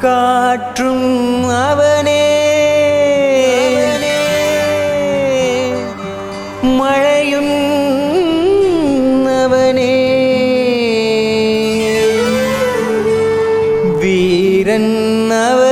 காற்றும் அவனே மழையும் அவனே வீரன் அவனே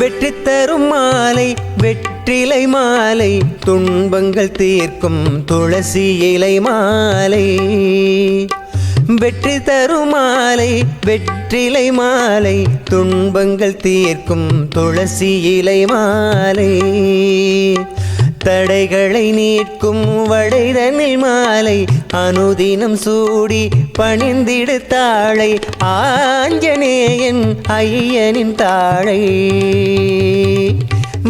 வெற்றி தரும் மாலை வெற்றிலை மாலை துன்பங்கள் தீர்க்கும் துளசி இலை மாலை. வெற்றி தரும் மாலை வெற்றிலை மாலை துன்பங்கள் தீர்க்கும் துளசி இலை மாலை. தடைகளை நீட்கும் வடைதனில் மாலை அனுதினம் சூடி பணிந்திடு தாழை ஆஞ்சநேயன் ஐயனின் தாழை.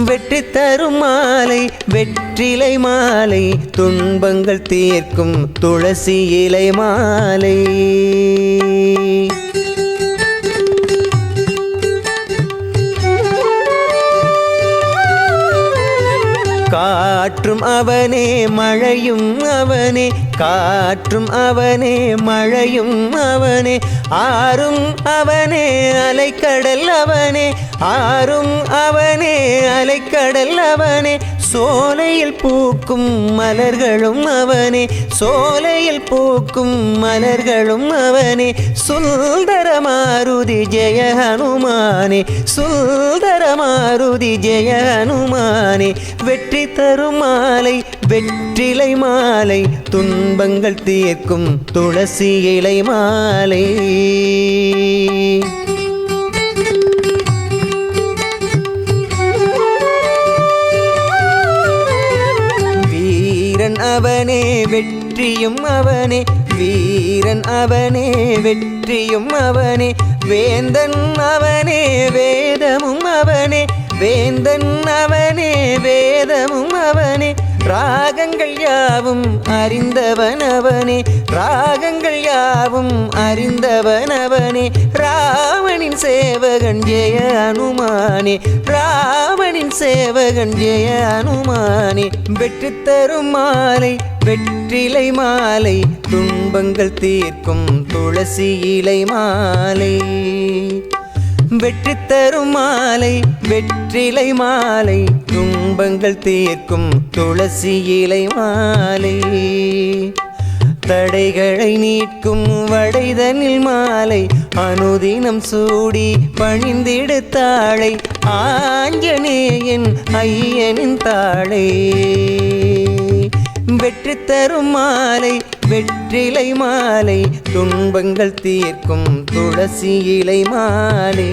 வெற்றி தரும் மாலை வெற்றிலை மாலை துன்பங்கள் தீர்க்கும் துளசி இலை மாலை. காற்றும் அவனே மழையும் அவனே. காற்றும் அவனே மழையும் அவனே. ஆறும் அவனே அலைக்கடல் அவனே. ஆறும் அவனே அலைக்கடல் அவனே. சோலையில் பூக்கும் மலர்களும் அவனே. சோலையில் பூக்கும் மலர்களும் அவனே. சுந்தர மாருதி ஜெய ஹனுமானே. சுந்தர மாருதி ஜெய ஹனுமானே. வெற்றி தரும் மாலை வெற்றிலை மாலை. துன்பங்கள் தீர்க்கும் துளசி இலை மாலை. அவனே வெற்றியும் அவனே. வீரன் அவனே வெற்றியும் அவனே. வேந்தன் அவனே வேதமும் அவனே. வேந்தன் அவனே வேதமும் அவனே. ராகங்கள் யாவும் அறிந்தவனவனே ராகங்கள் யாவும் அறிந்தவனவனே ராவணின் சேவகன் ஜெய அனுமானே ராவணின் சேவகன் ஜெய அனுமானே. வெற்றி தரும் மாலை வெற்றிலை மாலை துன்பங்கள் தீர்க்கும் துளசி இலை மாலை. வெற்றி தரும் மாலை வெற்றிலை மாலை துன்பங்கள் தீர்க்கும் துளசி இலை மாலை. தடைகளை நீட்கும் வடைதனில் மாலை அனுதினம் சூடி பணிந்திடு தாளை ஆஞ்சநேயன் ஐயனின் தாழை. வெற்றி தரும் மாலை வெற்றிலை மாலை துன்பங்கள் தீர்க்கும் துளசி இலை மாலை.